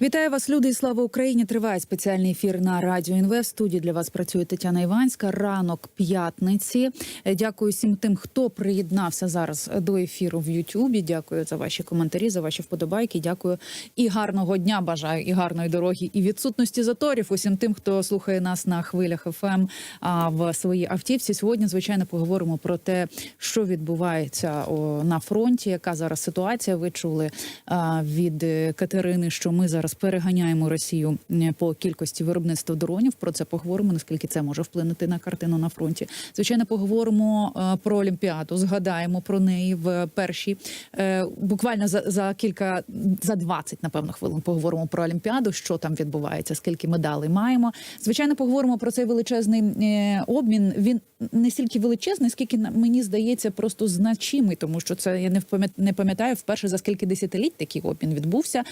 Вітаю вас, люди, і слава Україні! Триває спеціальний ефір на радіо Інвест. Студії для вас працює Тетяна Іванська. Ранок п'ятниці. Е, Дякую всім тим, хто приєднався зараз до ефіру в Ютубі. Дякую за ваші коментарі, за ваші вподобайки. Дякую і гарного дня бажаю, і гарної дороги, і відсутності заторів. Усім тим, хто слухає нас на хвилях ФМ а в своїй автівці. Сьогодні, звичайно, поговоримо про те, що відбувається на фронті. Яка зараз ситуація? Ви чули від Катерини, що ми зараз переганяємо Росію по кількості виробництва дронів. Про це поговоримо. Наскільки це може вплинути на картину на фронті? Звичайно, поговоримо е, про Олімпіаду. Згадаємо про неї в першій е, буквально за, за кілька за 20, напевно, хвилин. Поговоримо про Олімпіаду, що там відбувається, скільки медалей маємо. Звичайно, поговоримо про цей величезний е, обмін. Він не стільки величезний, скільки мені здається, просто значимий, тому що це я не пам'ятаю вперше за скільки десятиліть такий обмін відбувся.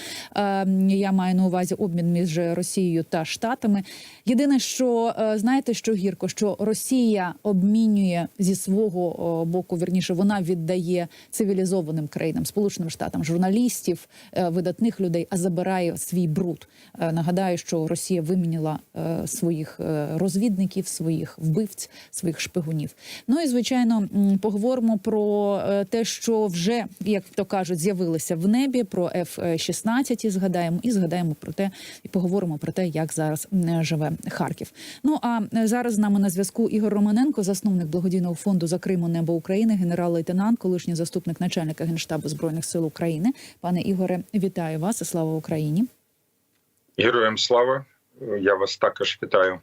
Е, я маю на увазі обмін між Росією та Штатами. Єдине, що е, знаєте, що гірко, що Росія обмінює зі свого боку, вірніше, вона віддає цивілізованим країнам, Сполученим Штатам, журналістів, е, видатних людей, а забирає свій бруд. Е, Нагадаю, що Росія виміняла е, своїх е, розвідників, своїх вбивць, своїх шпигунів. Ну і звичайно, поговоримо про е, те, що вже як то кажуть, з'явилося в небі. Про F-16 згадаємо і згадаємо про те, і поговоримо про те, як зараз живе Харків. Ну а е, зараз з нами на зв'язку Ігор Романенко, засновник благодійного фонду за Криму Небо України, генерал-лейтенант, колишній заступник начальника генштабу збройних сил України. Пане Ігоре, вітаю вас і слава Україні. Героям слава! Я вас також вітаю.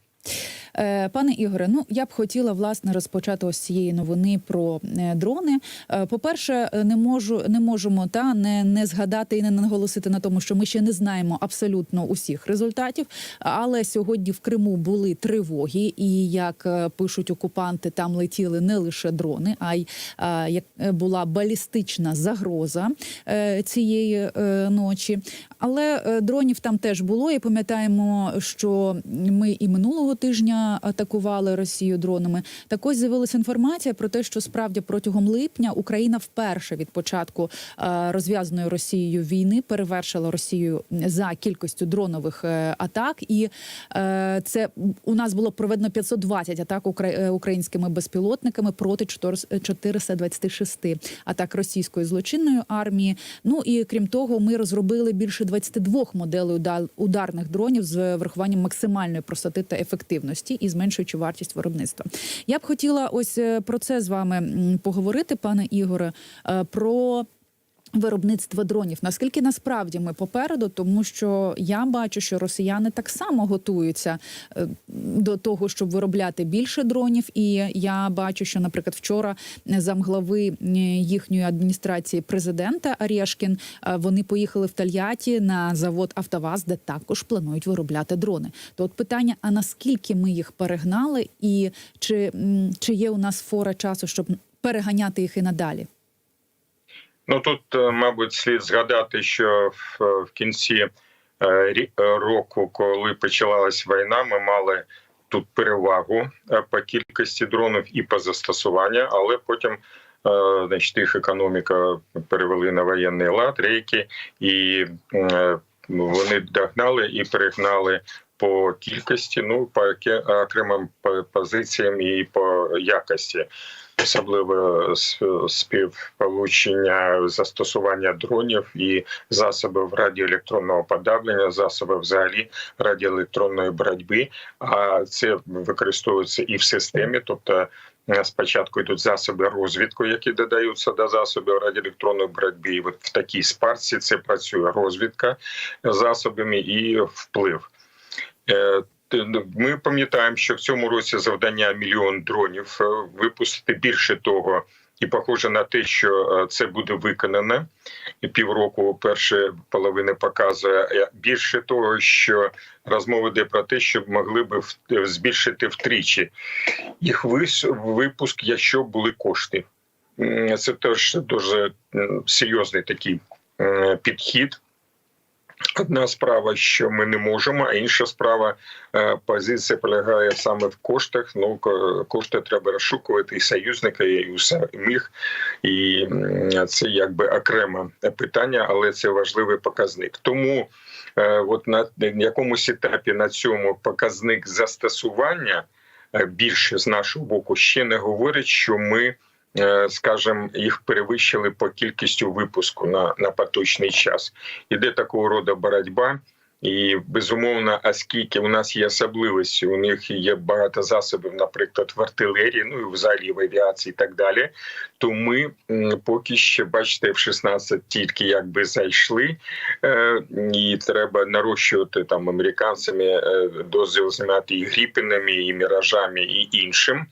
Е, Пане Ігоре, ну я б хотіла власне розпочати ось цієї новини про е, дрони. Е, По-перше, е, не можу не можемо та не, не згадати і не наголосити на тому, що ми ще не знаємо абсолютно усіх результатів. Але сьогодні в Криму були тривоги, і як пишуть окупанти, там летіли не лише дрони, а й як була балістична загроза цієї ночі. Але дронів там теж було. І пам'ятаємо, що ми і минулого тижня атакували Росію дронами. Так ось з'явилася інформація про те, що справді протягом липня Україна вперше від початку е, розв'язаної Росією війни перевершила Росію за кількістю дронових е, атак. І е, це у нас було проведено 520 атак укра- українськими безпілотниками проти 426 атак російської злочинної армії. Ну і крім того, ми розробили більше 22 моделей уда- ударних дронів з врахуванням максимальної простоти та ефективності і зменшуючи вартість виробництва. Я б хотіла ось е, про це з вами поговорити, пане Ігоре, е, про. Виробництво дронів наскільки насправді ми попереду, тому що я бачу, що росіяни так само готуються е, до того, щоб виробляти більше дронів. І я бачу, що, наприклад, вчора замглави е, їхньої адміністрації президента Арєшкін е, вони поїхали в Тольятті на завод Автоваз, де також планують виробляти дрони. То от питання: а наскільки ми їх перегнали, і чи, чи є у нас фора часу, щоб переганяти їх і надалі? Ну тут, е, мабуть, слід згадати, що в, кінці е, е, року, коли почалась війна, ми мали тут перевагу по кількості дронів і по застосуванню, але потім. Значить, їх економіка перевели на воєнний лад, рейки, і вони догнали і перегнали по кількості, ну по окремим по- позиціям і по якості. Особливо співполучення застосування дронів і засобів радіоелектронного подавлення, засобів взагалі радіоелектронної боротьби. А це використовується і в системі, тобто. е, Спочатку йдуть засоби розвідку, які додаються до засобів радіоелектронної боротьби. І от в такій спарці це працює розвідка засобами і вплив. Ми пам'ятаємо, що в цьому році завдання мільйон дронів е, випустити більше того, і похоже на те, що е, це буде виконано. Півроку перша половина показує Е, більше того, що розмова йде про те, що могли би збільшити втричі їх випуск, якщо були кошти. Це теж дуже серйозний такий підхід. Одна справа, що ми не можемо, а інша справа е, позиція полягає саме в коштах. Ну кошти треба розшукувати і союзника, і у самих, і це якби окреме питання, але це важливий показник. Тому е, от на якомусь етапі на цьому показник застосування е, більше з нашого боку ще не говорить, що ми. Е, Скажем, їх перевищили по кількістю випуску на, на поточний час. Іде такого роду боротьба, і безумовно, оскільки у нас є особливості, у них є багато засобів, наприклад, в артилерії, ну і взагалі в авіації, і так далі. То ми поки ще бачите, в 16 тільки якби зайшли, е, і треба нарощувати там американцями е, дозвіл знімати і гріпінами, і міражами, і іншим.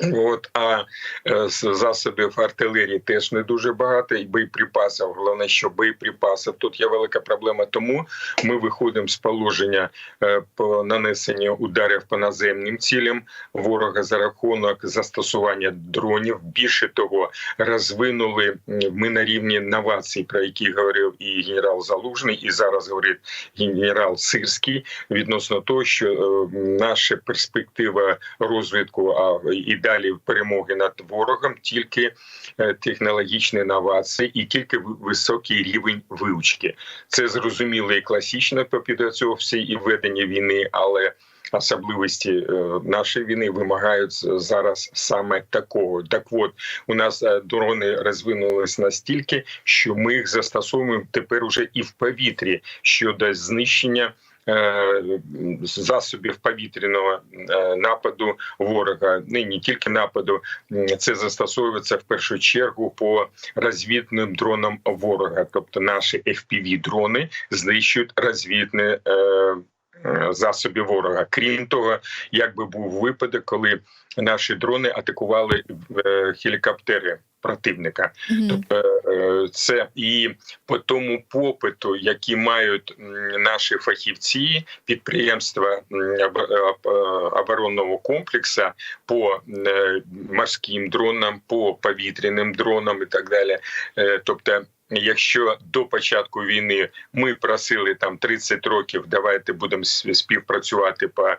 От, а е, засобів артилерії теж не дуже багато, і боєприпасів. Головне, що боєприпаси тут є велика проблема. Тому ми виходимо з положення е, по нанесенню ударів по наземним цілям ворога за рахунок застосування дронів. Більше того, розвинули ми на рівні новацій, про які говорив і генерал Залужний, і зараз говорить генерал Сирський відносно того, що е, наша перспектива розвитку а і далі перемоги над ворогом тільки е, технологічні інновації і тільки ви- високий рівень вивчки. Це зрозуміло і класично після цього і ведення війни, але особливості е, нашої війни вимагають зараз саме такого. Так от у нас е, дрони розвинулись настільки, що ми їх застосовуємо тепер уже і в повітрі щодо знищення. Е, Засобів повітряного е, нападу ворога, не, не тільки нападу, це застосовується в першу чергу по розвідним дронам ворога, тобто наші fpv дрони знищують розвідні е, засоби ворога. Крім того, якби був випадок, коли наші дрони атакували гелікоптери противника. Мгм. Тобто е, це і по тому попиту, які мають наші фахівці, підприємства е, оборонного комплексу по е, морським дронам, по повітряним дронам і так далі. Е, Тобто. Якщо до початку війни ми просили там 30 років, давайте будемо співпрацювати по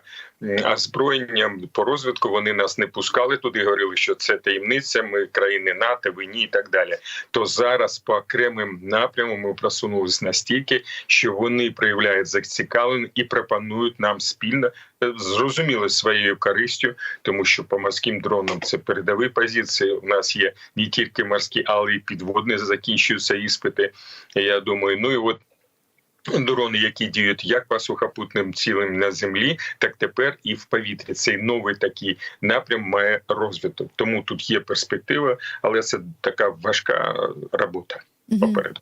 озброєнням, по розвитку, вони нас не пускали туди, говорили, що це таємниця, ми країни НАТО, ви ні і так далі. То зараз по окремим напрямам ми просунулися настільки, що вони проявляють зацікавленість і пропонують нам спільно е, зрозуміло своєю користю, тому що по морським дронам це передові позиції. У нас є не тільки морські, але й підводні закінчуються іспити. Я думаю, ну і от. Дрони, які діють як по сухопутним цілим на землі, так тепер і в повітрі. Цей новий такий напрям має розвиток. Тому тут є перспектива, але це така важка робота. Попереду.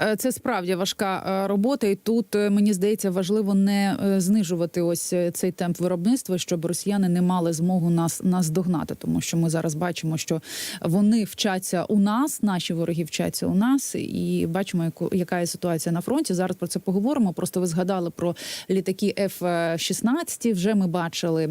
Е, Це справді важка е, робота, і тут е, мені здається важливо не знижувати ось цей темп виробництва, щоб росіяни не мали змогу нас наздогнати, тому що ми зараз бачимо, що вони вчаться у нас, наші вороги вчаться у нас, і бачимо, яку яка є ситуація на фронті. Зараз про це поговоримо. Просто ви згадали про літаки F-16. Вже ми бачили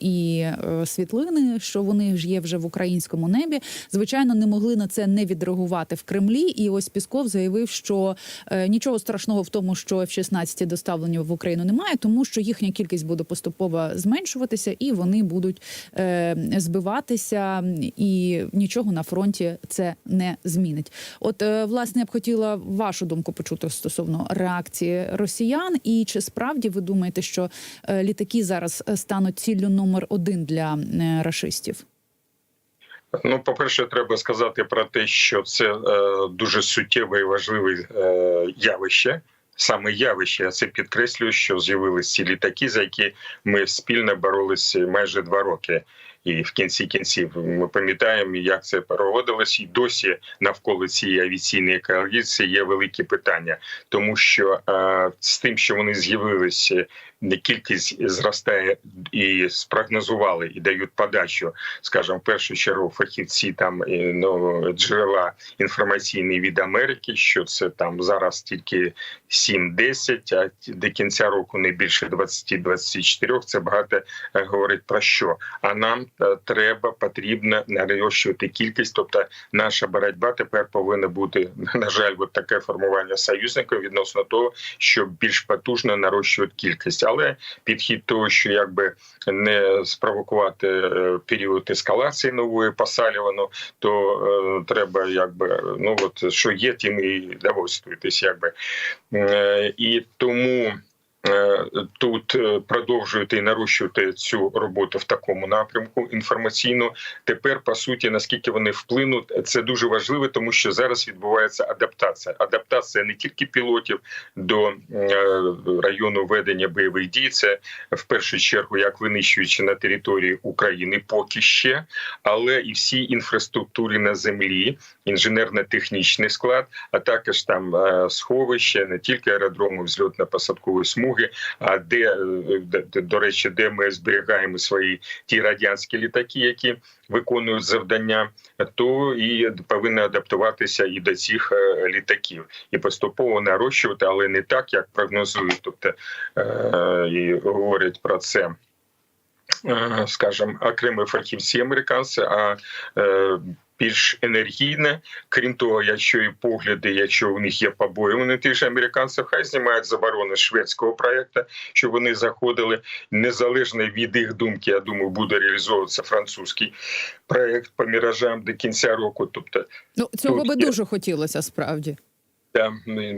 і світлини, що вони ж є вже в українському небі. Звичайно, не могли на це не відреагувати в Кремлі. І ось Пісков заявив, що е, нічого страшного в тому, що F-16 доставлені в Україну немає, тому що їхня кількість буде поступово зменшуватися, і вони будуть е, збиватися, і нічого на фронті це не змінить. От е, власне я б хотіла вашу думку почути стосовно реакції росіян, і чи справді ви думаєте, що літаки зараз стануть ціллю номер один для рашистів? Ну, по-перше, треба сказати про те, що це е, дуже суттєве і важливе е, явище. Саме явище, я це підкреслюю, що з'явилися ці літаки, за які ми спільно боролися майже два роки. І в кінці кінців ми пам'ятаємо, як це проводилось, і досі навколо цієї авіаційної коаліції є великі питання, тому що е, з тим, що вони з'явилися, кількість зростає і спрогнозували і дають подачу, скажімо, в першу чергу фахівці там і, ну, джерела інформаційні від Америки, що це там зараз тільки 7-10, а до кінця року не більше 20-24. Це багато е, говорить про що. А нам е, треба потрібно нарощувати кількість. Тобто, наша боротьба тепер повинна бути на жаль, от таке формування союзників відносно того, щоб більш потужно нарощувати кількість, але підхід того, що якби не спровокувати е, період ескалації нової посалювану, то е, треба, якби ну от що є, тим і довольствуйтесь, якби Е, і тому. Е, Тут е, продовжуєте і нарощувати цю роботу в такому напрямку інформаційно. Тепер по суті, наскільки вони вплинуть, це дуже важливо, тому що зараз відбувається адаптація. Адаптація не тільки пілотів до е, району ведення бойових дій. Це в першу чергу як винищуючи на території України, поки ще, але і всі інфраструктури на землі, інженерно-технічний склад, а також там е, сховище, не тільки аеродроми взльотно-посадкової смуги, а де, е, до речі, де ми зберігаємо свої ті радянські літаки, які виконують завдання, то і повинні адаптуватися і до цих е, літаків і поступово нарощувати, але не так, як прогнозують, тобто і говорять про це. Скажем, окремі фахівці американці, а більш енергійне. Крім того, якщо і погляди, якщо у них є побої, вони тих же американців, хай знімають заборони шведського проекту, що вони заходили незалежно від їх думки. Я думаю, буде реалізовуватися французький проект по міражам до кінця року. Тобто, Ну цього Тут би дуже хотілося справді.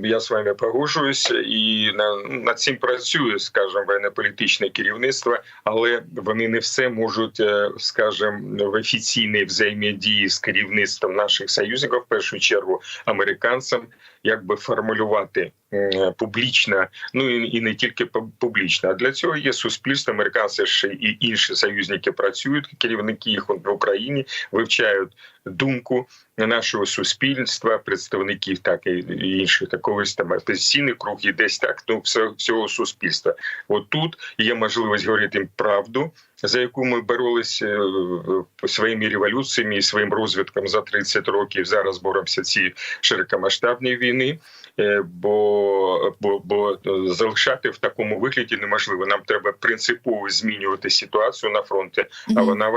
Я, з вами погоджуюсь, і над цим працює, скажімо, воєнно-політичне керівництво, але вони не все можуть, е, скажімо, в офіційній взаємодії з керівництвом наших союзників, в першу чергу американцям, якби формулювати м, публічно, ну і, не тільки пу- публічно. А для цього є суспільство. Американці ще і інші союзники працюють, керівники їх в Україні вивчають думку нашого суспільства, представників, так і інших такогось там опозиційний круг і десь так ну всього суспільства. От тут є можливість говорити правду, за яку ми боролися е, своїми революціями і своїм розвитком за 30 років. Зараз боремося ці широкомасштабні війни. Е, Бо, бо, бо залишати в такому вигляді неможливо. Нам треба принципово змінювати ситуацію на фронті, а вона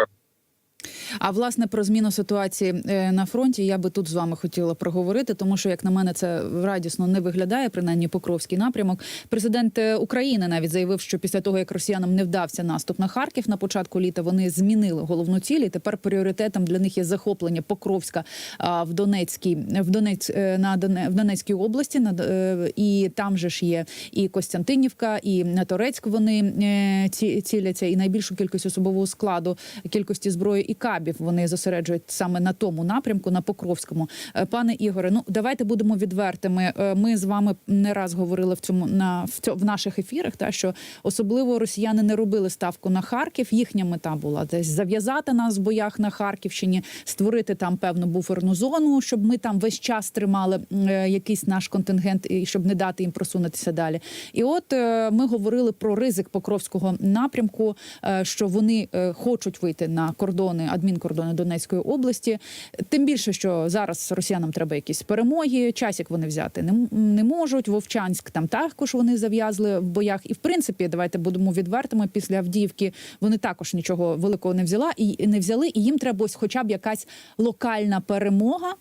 А власне про зміну ситуації е, на фронті я би тут з вами хотіла проговорити, тому що як на мене це радісно не виглядає, принаймні Покровський напрямок. Президент е, України навіть заявив, що після того як росіянам не вдався наступ на Харків на початку літа, вони змінили головну ціль. і Тепер пріоритетом для них є захоплення Покровська в Донецькій в Донець е, на в Донецькій області. І там же ж є і Костянтинівка, і на Торецьк. Вони ці- ціляться, і найбільшу кількість особового складу, кількості зброї і кабів вони зосереджують саме на тому напрямку, на Покровському. Е, Пане Ігоре, ну давайте будемо відвертими. Е, Ми з вами не раз говорили в цьому на в, цьо, в наших ефірах. Та що особливо росіяни не робили ставку на Харків. Їхня мета була десь зав'язати нас в боях на Харківщині, створити там певну буферну зону, щоб ми там весь час тримали е, якийсь наш контингент і щоб не дати їм просунутися далі. І от ми говорили про ризик Покровського напрямку, що вони хочуть вийти на кордони, адмінкордони Донецької області. Тим більше, що зараз росіянам треба якісь перемоги. Часік вони взяти не, не можуть. Вовчанськ там також вони зав'язли в боях. І в принципі, давайте будемо відвертими. Після Авдіївки вони також нічого великого не взяла і не взяли. І їм треба ось хоча б якась локальна перемога.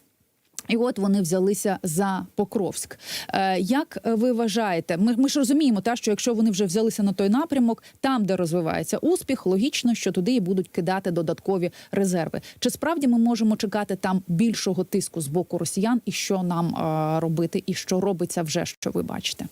І от вони взялися за Покровськ. Е, як ви вважаєте, ми, ми ж розуміємо, та що якщо вони вже взялися на той напрямок, там, де розвивається успіх, логічно, що туди і будуть кидати додаткові резерви. Чи справді ми можемо чекати там більшого тиску з боку росіян, і що нам е, робити, і що робиться вже, що ви бачите?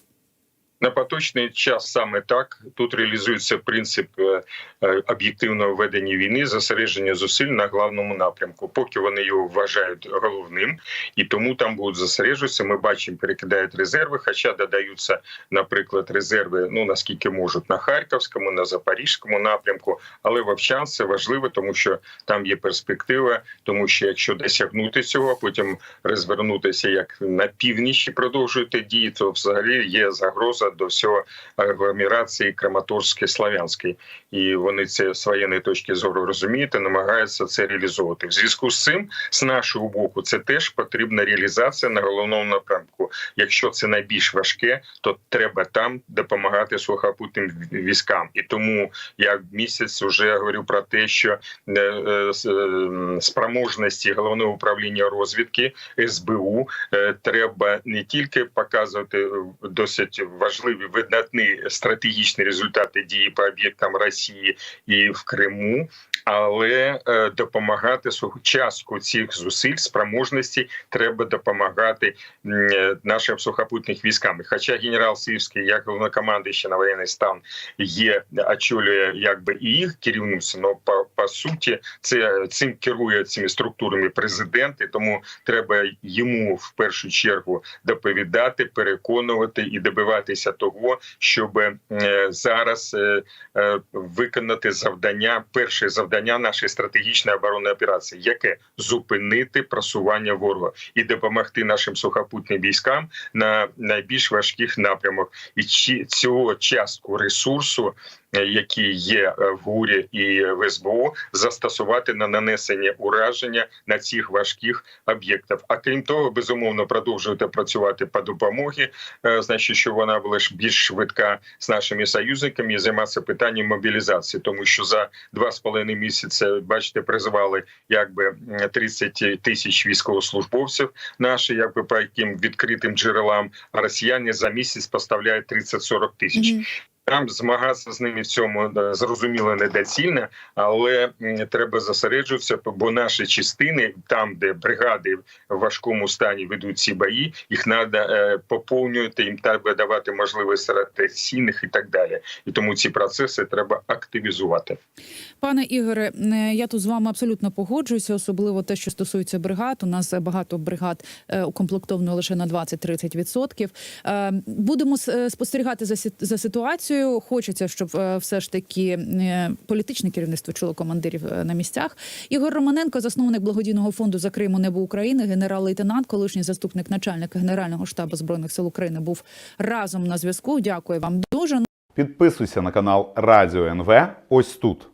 На поточний час саме так тут реалізується принцип е, е, об'єктивного ведення війни, зосередження зусиль на главному напрямку, поки вони його вважають головним, і тому там будуть зосереджуватися. Ми бачимо, перекидають резерви, хоча додаються, наприклад, резерви. Ну наскільки можуть на харківському, на запорізькому напрямку. Але Вовчан це важливо, тому що там є перспектива, тому що якщо досягнути цього, потім розвернутися як на північ і продовжувати дії, то взагалі є загроза до всього агломерації Краматорської Славянської, і вони це з воєнної точки зору розуміють і намагаються це реалізовувати. В зв'язку з цим, з нашого боку, це теж потрібна реалізація на головному напрямку. Якщо це найбільш важке, то треба там допомагати сухопутним військам. І тому я місяць вже говорю про те, що е, е, е, спроможності головного управління розвідки СБУ треба не тільки показувати досить важливі видатні стратегічні результати дії по об'єктам Росії і в Криму, але е, допомагати частку цих зусиль спроможності треба допомагати е, нашим сухопутним військам. Хоча генерал Сирський, як головнокомандуючий на воєнний стан, є очолює якби і їх керівництво, але по, по суті це цим керує цими структурами президент, і тому треба йому в першу чергу доповідати, переконувати і добиватися того, щоб е, зараз е, е, виконати завдання, перше завдання нашої стратегічної оборонної операції, яке? Зупинити просування ворога і допомогти нашим сухопутним військам на найбільш важких напрямах, і цього частку ресурсу, який є в ГУРі і в СБУ, застосувати на нанесення ураження на цих важких об'єктах. А крім того, безумовно продовжувати працювати по допомогі, значить, щоб вона була ж більш швидка з нашими союзниками і займатися питанням мобілізації, тому що за два з половиною місяці, бачите, призвали якби м, 30 тисяч військовослужбовців наші, якби по яким відкритим джерелам, а росіяни за місяць поставляють 30-40 тисяч. Мгм. Там змагатися з ними в цьому зрозуміло недоцільно, але треба зосереджуватися, бо наші частини, там де бригади в важкому стані ведуть ці бої, їх треба поповнювати. Їм треба давати можливість ротаційних і так далі. І тому ці процеси треба активізувати. Пане Ігоре, е, я тут з вами абсолютно погоджуюся, особливо те, що стосується бригад. У нас багато бригад е, укомплектовано лише на 20-30%. Е, Будемо спостерігати за сі- за ситуацією. Хочеться, щоб е, все ж таки е, політичне керівництво чуло командирів е, на місцях. Ігор Романенко, засновник благодійного фонду за Криму Небо України, генерал-лейтенант, колишній заступник начальника Генерального штабу збройних сил України, був разом на зв'язку. Дякую вам дуже. Підписуйся на канал Радіо НВ ось тут.